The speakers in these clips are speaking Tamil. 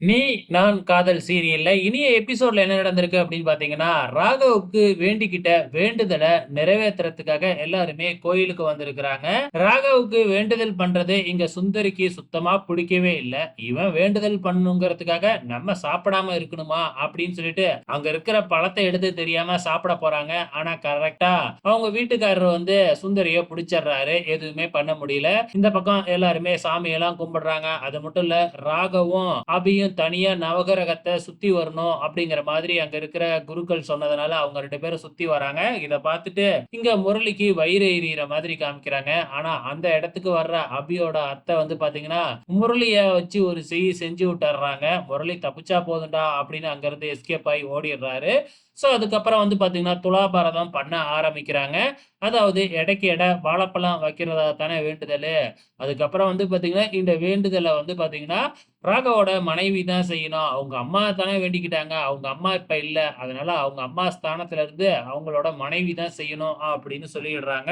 நீ, நான் காதல் சீரியல்ல இனிய எபிசோட்ல என்ன நடந்திருக்கு அப்படின்னு பார்த்தீங்கன்னா, ராகவுக்கு வேண்டிக்கிட்ட வேண்டுதலை நிறைவேத்துறதுக்காக எல்லாருமே கோயிலுக்கு வந்திருக்கிறாங்க. ராகவுக்கு வேண்டுதல் பண்றது இங்க சுந்தரிக்கு சுத்தமா பிடிக்கவே இல்லை இவன் வேண்டுதல் பண்ணணுங்கிறதுக்காக நம்ம சாப்பிடாம இருக்கணுமா அப்படின்னு சொல்லிட்டு, அங்க இருக்கிற பழத்தை எடுத்து தெரியாம சாப்பிட போறாங்க. ஆனா கரெக்டா அவங்க வீட்டுக்காரர் வந்து சுந்தரிய பிடிச்சிடுறாரு எதுவுமே பண்ண முடியல. இந்த பக்கம் எல்லாருமே சாமியெல்லாம் கும்பிடுறாங்க. அது மட்டும் இல்ல ராகவும், அபியும் தனியாக நவகிரகத்த சுற்றி வரணும் அப்படிங்கிற மாதிரி அங்கே இருக்கிற குருக்கள் சொன்னதுனால அவங்க ரெண்டு பேரும் சுற்றி வராங்க. இதை பார்த்துட்டு இங்கே முரளிக்கு வயிறு எரியிற மாதிரி காமிக்கிறாங்க. ஆனால் அந்த இடத்துக்கு வர்ற அபியோட அத்தை வந்து பார்த்தீங்கன்னா, முரளியை வச்சு ஒரு செய் செஞ்சு விட்டுறாங்க முரளி தப்பிச்சா போதும்டா அப்படின்னு அங்கேருந்து எஸ்கேப் ஆகி ஓடிடுறாரு. ஸோ அதுக்கப்புறம் வந்து பார்த்தீங்கன்னா, துலாபாரதம் பண்ண ஆரம்பிக்கிறாங்க. அதாவது எடைக்கு எடை வாழைப்பழம் வைக்கிறதா தானே வேண்டுதல் அதுக்கப்புறம் வந்து பார்த்தீங்கன்னா, இந்த வேண்டுதலை வந்து பார்த்தீங்கன்னா, ராகவோட மனைவி தான் செய்யணும். அவங்க அம்மா தானே வேண்டிக்கிட்டாங்க. அவங்க அம்மா இப்ப இல்ல. அதனால அவங்க அம்மா ஸ்தானத்துல இருந்து அவங்களோட மனைவி தான் செய்யணும் அப்படின்னு சொல்லிடுறாங்க.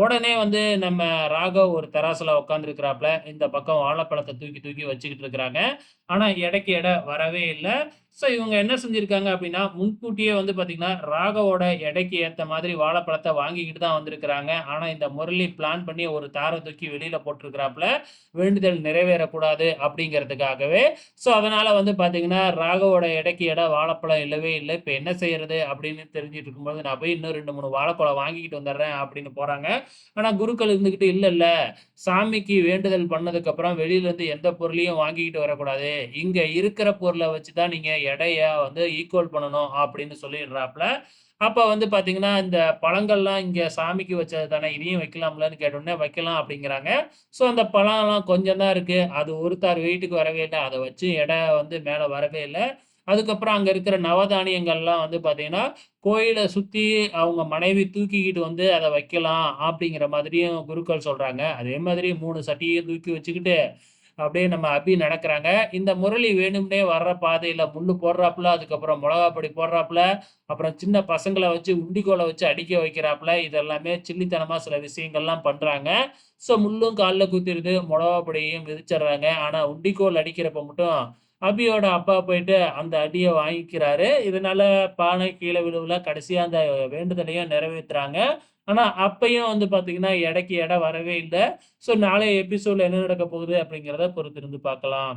உடனே வந்து நம்ம ராகவ் ஒரு தராசுல உட்காந்துருக்கிறாப்புல இந்த பக்கம் வாழைப்பழத்தை தூக்கி தூக்கி வச்சுக்கிட்டு இருக்கிறாங்க. ஆனால் இடைக்கு எடை வரவே இல்லை ஸோ இவங்க என்ன செஞ்சுருக்காங்க அப்படின்னா, முன்கூட்டியே வந்து பார்த்தீங்கன்னா, ராகவோட எடைக்கு ஏற்ற மாதிரி வாழைப்பழத்தை வாங்கிக்கிட்டு தான் வந்திருக்கிறாங்க. ஆனால் இந்த முரளி பிளான் பண்ணி ஒரு தாரை தூக்கி வெளியில் போட்டிருக்கிறாப்புல வேண்டுதல் நிறைவேறக்கூடாது அப்படிங்கிறதுக்காகவே. ஸோ அதனால் வந்து பார்த்தீங்கன்னா, ராகவோட எடைக்கு எடை வாழைப்பழம் இல்லவே இல்லை இப்போ என்ன செய்யறது அப்படின்னு தெரிஞ்சுட்டு இருக்கும்போது, நான் போய் இன்னும் 2, 3 வாழைப்பழம் வாங்கிக்கிட்டு வந்துடுறேன் அப்படின்னு போகிறாங்க ஆனா குருக்கள் இருந்துகிட்டு, இல்லை இல்லை சாமிக்கு வேண்டுதல் பண்ணதுக்கப்புறம் வெளியில இருந்து எந்த பொருளையும் வாங்கிக்கிட்டு வரக்கூடாது. இங்க இருக்கிற பொருளை வச்சு தான் நீங்க எடைய வந்து ஈக்குவல் பண்ணணும் அப்படின்னு சொல்லிடுறாப்புல அப்ப வந்து பார்த்தீங்கன்னா, இந்த பழங்கள்லாம் இங்க சாமிக்கு வச்சது தானே இதையும் வைக்கலாம்லன்னு கேட்டோடனே வைக்கலாம் அப்படிங்கிறாங்க. ஸோ அந்த பழம்லாம் கொஞ்சம் தான் இருக்கு. அது ஒருத்தார் வீட்டுக்கு வரவே இல்லை அதை வச்சு எடை வந்து மேல வரவே இல்லை அதுக்கப்புறம் அங்க இருக்கிற நவதானியங்கள்லாம் வந்து பார்த்தீங்கன்னா, கோயில சுத்தி அவங்க மனைவி தூக்கிக்கிட்டு வந்து அத வைக்கலாம் அப்படிங்கிற மாதிரியும் குருக்கள் சொல்றாங்க. அதே மாதிரி மூணு சட்டியையும் தூக்கி வச்சுக்கிட்டு, அப்படியே நம்ம அபி நடக்கிறாங்க இந்த முரளி வேணும்னே வர்ற பாதையில முள்ளு போடுறாப்புல அதுக்கப்புறம் மிளகாப்பொடி போடுறாப்புல அப்புறம் சின்ன பசங்களை வச்சு உண்டிகோலை வச்சு அடிக்க வைக்கிறாப்புல இதெல்லாமே சில்லித்தனமா சில விஷயங்கள்லாம் பண்றாங்க. ஸோ முள்ளும் கால்ல குத்திடுது மிளகாப்பொடியும் விதிச்சிடுறாங்க ஆனால் ஆனா உண்டிகோல் அடிக்கிறப்ப மட்டும் அபியோட அப்பா போயிட்டு அந்த அடியை வாங்கிக்கிறாரு. இதனால பானை கீழே விழுவுல கடைசியா அந்த வேண்டுதலையும் நிறைவேத்துறாங்க. ஆனா அப்பயும் வந்து பார்த்தீங்கன்னா, எடைக்கு எடை வரவே இல்லை ஸோ நாளைய எபிசோட்ல என்ன நடக்க போகுது அப்படிங்கிறத பொறுத்திருந்து பார்க்கலாம்.